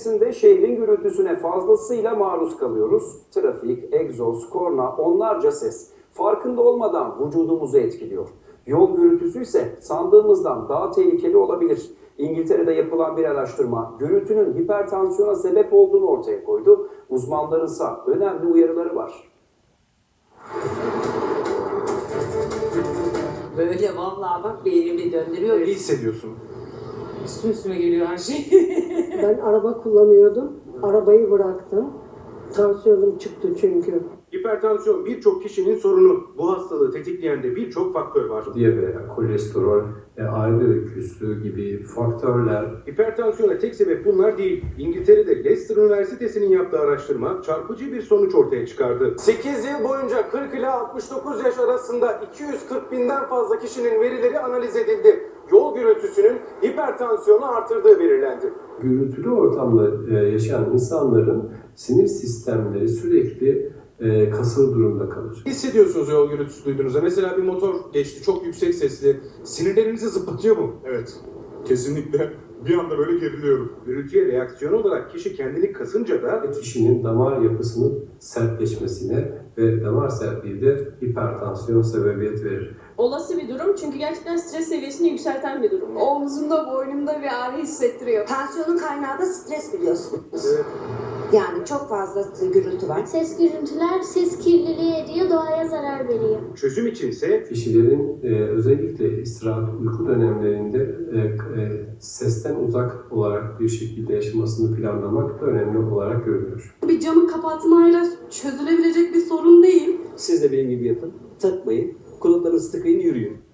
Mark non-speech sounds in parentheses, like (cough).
içerisinde şehrin gürültüsüne fazlasıyla maruz kalıyoruz. Trafik, egzoz, korna, onlarca ses. Farkında olmadan vücudumuzu etkiliyor. Yol gürültüsü ise sandığımızdan daha tehlikeli olabilir. İngiltere'de yapılan bir araştırma gürültünün hipertansiyona sebep olduğunu ortaya koydu. Uzmanlarınsa önemli uyarıları var. Böyle vallahi bak beynimi döndürüyor. İyi hissediyorsun. Üstüme üstüme geliyor her şey. (laughs) Ben araba kullanıyordum. Arabayı bıraktım. Tansiyonum çıktı çünkü. Hipertansiyon birçok kişinin sorunu. Bu hastalığı tetikleyen de birçok faktör var. diyabet, kolesterol, e, aile öyküsü gibi faktörler Hipertansiyona tek sebep bunlar değil. İngiltere'de Leicester Üniversitesi'nin yaptığı araştırma çarpıcı bir sonuç ortaya çıkardı. 8 yıl boyunca 40 ila 69 yaş arasında 240 binden fazla kişinin verileri analiz edildi. Yol gürültüsünün hipertansiyonu artırdığı belirlendi. gürültülü ortamda e, yaşayan insanların sinir sistemleri sürekli e, kasılı durumda kalır. Hissediyorsunuz yol gürültüsü duyduğunuzda. Mesela bir motor geçti çok yüksek sesli. Sinirlerinizi zıplatıyor mu? Evet. Kesinlikle. Bir anda böyle geriliyorum. Gürültüye reaksiyon olarak kişi kendini kasınca da Kişinin damar yapısının sertleşmesine ve damar sertliği de hipertansiyon sebebiyet verir. Olası bir durum çünkü gerçekten stres seviyesini yükselten bir durum. Omzumda, boynumda bir ağrı hissettiriyor. Tansiyonun kaynağı da stres biliyorsunuz. Evet. Yani çok fazla gürültü var. Ses gürültüler ses kirliliği ediyor, doğaya zarar veriyor. çözüm içinse Kişilerin e, özellikle istirahat uyku dönemlerinde e, e, sesten uzak olarak bir şekilde yaşamasını planlamak da önemli olarak görülür. Bir camı kapatmayla çözülebilecek bir sorun değil. Siz de benim gibi yapın. Takmayın. Kulaklarınızı tıkayın yürüyün.